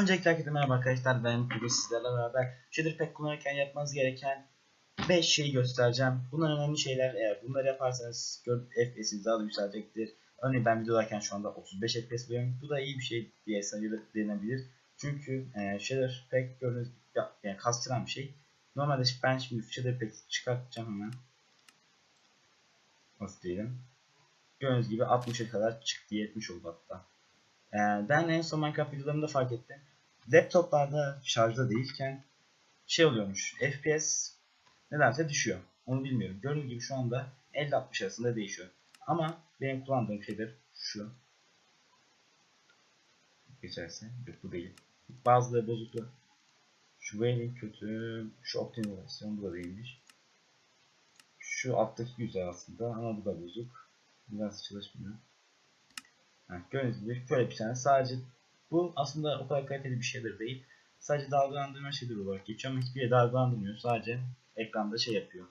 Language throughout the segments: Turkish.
Öncelikle herkese merhaba arkadaşlar ben bugün sizlerle beraber Shader Pack kullanırken yapmanız gereken 5 şeyi göstereceğim. Bunlar önemli şeyler eğer bunları yaparsanız FPS'iniz daha da yükselecektir. Örneğin ben videodayken şu anda 35 FPS alıyorum. Bu da iyi bir şey diye denebilir. Çünkü e, Shader Pack gördüğünüz gibi yani kastıran bir şey. Normalde ben şimdi Shader Pack çıkartacağım hemen. Nasıl diyelim. Gördüğünüz gibi 60'a kadar çıktı 70 oldu hatta. Ee, ben en son Minecraft videolarımda fark ettim. Laptoplarda şarjda değilken şey oluyormuş. FPS nedense düşüyor. Onu bilmiyorum. Gördüğünüz gibi şu anda 50-60 arasında değişiyor. Ama benim kullandığım şeydir şu. Geçerse. Yok bu değil. Bazıları bozuklu. Şu Wayne kötü. Şu optimizasyon bu da değilmiş. Şu alttaki güzel aslında ama bu da bozuk. Biraz çalışmıyor. Heh, gördüğünüz gibi şöyle bir tane sadece bu aslında o kadar kaliteli bir şeyler değil. Sadece dalgalandırma şeyler olarak geçiyor ama hiçbir yere dalgalandırmıyor. Sadece ekranda şey yapıyor.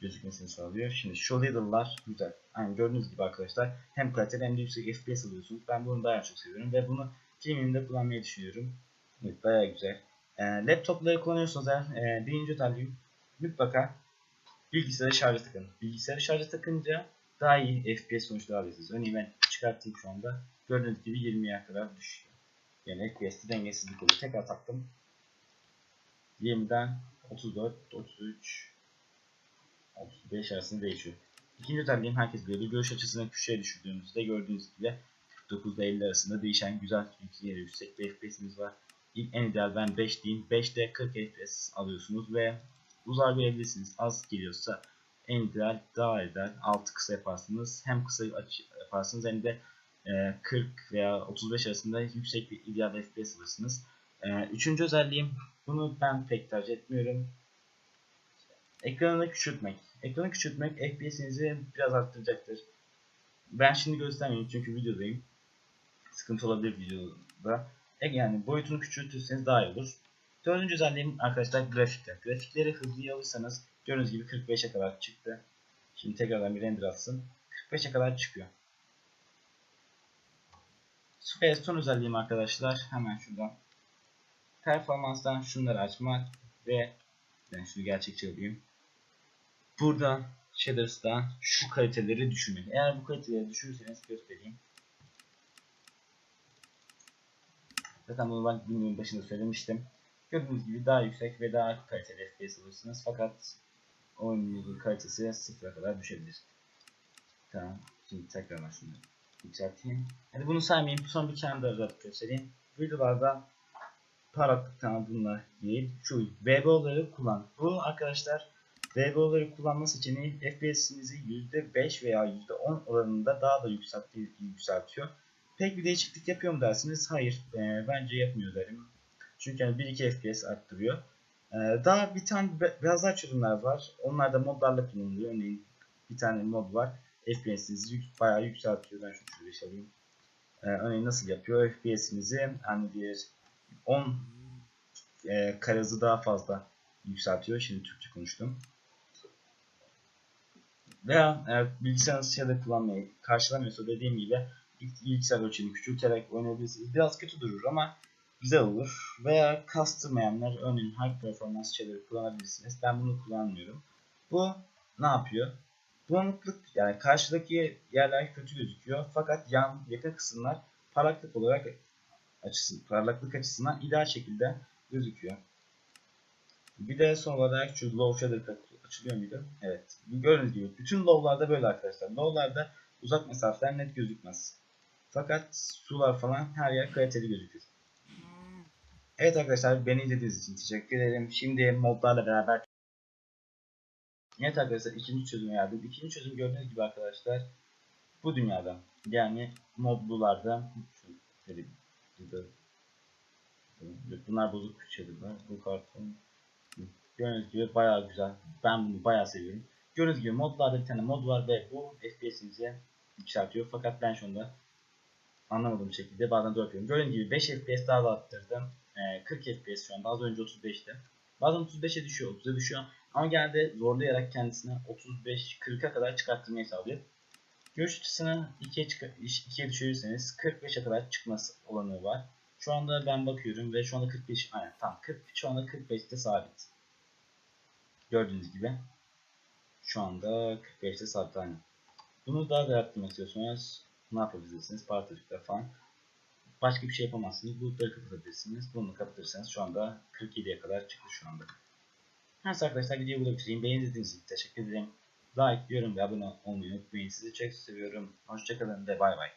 Gözükmesini sağlıyor. Şimdi şu leader'lar güzel. Yani gördüğünüz gibi arkadaşlar hem kaliteli hem de yüksek FPS alıyorsunuz. Ben bunu daha çok seviyorum ve bunu gaming'de kullanmayı düşünüyorum. Evet bayağı güzel. E, laptopları kullanıyorsanız eğer e, birinci özelliğim mutlaka bilgisayarı şarja takın. Bilgisayarı şarja takınca daha iyi FPS sonuçlar alıyorsunuz. Örneğin ben çıkartayım şu anda. Gördüğünüz gibi 20'ye kadar düşüyor. Yani FPS'te dengesizlik oluyor. Tekrar taktım. 20'den 34, 33, 35 arasında değişiyor. İkinci özelliğim herkes biliyordu. Görüş açısını köşeye düşürdüğümüzde gördüğünüz gibi 49 ile 50 arasında değişen güzel yeri yüksek bir FPS'imiz var. İlk en ideal ben 5 diyeyim. 5'te 40 FPS alıyorsunuz ve uzar görebilirsiniz. Az geliyorsa en ideal daha ideal 6 kısa yaparsınız. Hem kısa yaparsınız hem de 40 veya 35 arasında yüksek bir ideal FPS alırsınız. E, üçüncü özelliğim bunu ben pek tercih etmiyorum. Ekranını küçültmek. Ekranı küçültmek FPS'inizi biraz arttıracaktır. Ben şimdi göstermeyeyim çünkü videodayım. Sıkıntı olabilir videoda. E, yani boyutunu küçültürseniz daha iyi olur. Dördüncü özelliğim arkadaşlar grafikler. Grafikleri hızlı alırsanız Gördüğünüz gibi 45'e kadar çıktı. Şimdi tekrardan bir render atsın. 45'e kadar çıkıyor. Ve son özelliğim arkadaşlar hemen şuradan. Performanstan şunları açmak ve ben şunu gerçekçi alayım. Burada Shaders'tan şu kaliteleri düşürmek. Eğer bu kaliteleri düşürürseniz göstereyim. Zaten bunu ben videonun başında söylemiştim. Gördüğünüz gibi daha yüksek ve daha kaliteli FPS alırsınız. Fakat oyunun kalitesi sıfıra kadar düşebilir. Tamam. Şimdi tekrardan şunu yükselteyim. Hadi bunu saymayayım. Son bir daha uzat göstereyim. Videolarda parlaklıktan bunlar değil. Şu VBO'ları kullan. Bu arkadaşlar VBO'ları kullanma seçeneği FPS'inizi %5 veya %10 oranında daha da yükseltiyor. Pek bir değişiklik yapıyor mu dersiniz? Hayır. E, bence yapmıyor derim. Çünkü yani 1-2 FPS arttırıyor. Ee, daha bir tane biraz daha çözümler var. Onlar da modlarla kullanılıyor. Örneğin bir tane mod var. FPS'inizi yük, bayağı yükseltiyor. Ben şunu şöyle şey alayım. Ee, örneğin nasıl yapıyor? FPS'inizi hani bir 10 e, kare daha fazla yükseltiyor. Şimdi Türkçe konuştum. Veya eğer bilgisayarınız ya da kullanmayı karşılamıyorsa dediğim gibi bilgisayar ölçeğini küçülterek oynayabilirsiniz. Biraz kötü durur ama güzel olur. Veya kastırmayanlar örneğin high performance şeyleri kullanabilirsiniz. Ben bunu kullanmıyorum. Bu ne yapıyor? Bulanıklık yani karşıdaki yerler kötü gözüküyor. Fakat yan yakın kısımlar parlaklık olarak açısı, parlaklık açısından ideal şekilde gözüküyor. Bir de son olarak şu low shader açılıyor muydu? Evet. Gördüğünüz gibi bütün low'larda böyle arkadaşlar. Low'larda uzak mesafeler net gözükmez. Fakat sular falan her yer kaliteli gözükür. Evet arkadaşlar beni izlediğiniz için teşekkür ederim. Şimdi modlarla beraber Evet arkadaşlar ikinci çözüme geldim. İkinci çözüm gördüğünüz gibi arkadaşlar bu dünyada yani modlularda bunlar bozuk şeyler. Bu karton gördüğünüz gibi bayağı güzel. Ben bunu bayağı seviyorum. Gördüğünüz gibi modlarda bir tane mod var ve bu FPS'inizi yükseltiyor. Fakat ben şu anda anlamadığım şekilde bazen 4 yapıyorum. Gördüğünüz gibi 5 FPS daha da arttırdım. 40 FPS şu anda. Az önce 35'ti. Bazen 35'e düşüyor, 30'a düşüyor. Ama genelde zorlayarak kendisine 35-40'a kadar çıkarttırmayı sağlıyor. Görüş açısını 2'ye, 2'ye düşürürseniz 45'e kadar çıkması olanı var. Şu anda ben bakıyorum ve şu anda 45 aynen tam 40 şu anda 45'te sabit. Gördüğünüz gibi. Şu anda 45'te sabit aynen. Bunu daha da arttırmak istiyorsanız ne yapabilirsiniz? Partilükler falan. Başka bir şey yapamazsınız. Bulutları kapatabilirsiniz. Bunu kapatırsanız şu anda 47'ye kadar çıktı şu anda. Neyse arkadaşlar videoyu burada bitireyim. Beni izlediğiniz için teşekkür ederim. Like, yorum ve abone olmayı unutmayın. Sizi çok seviyorum. Hoşçakalın ve bay bay.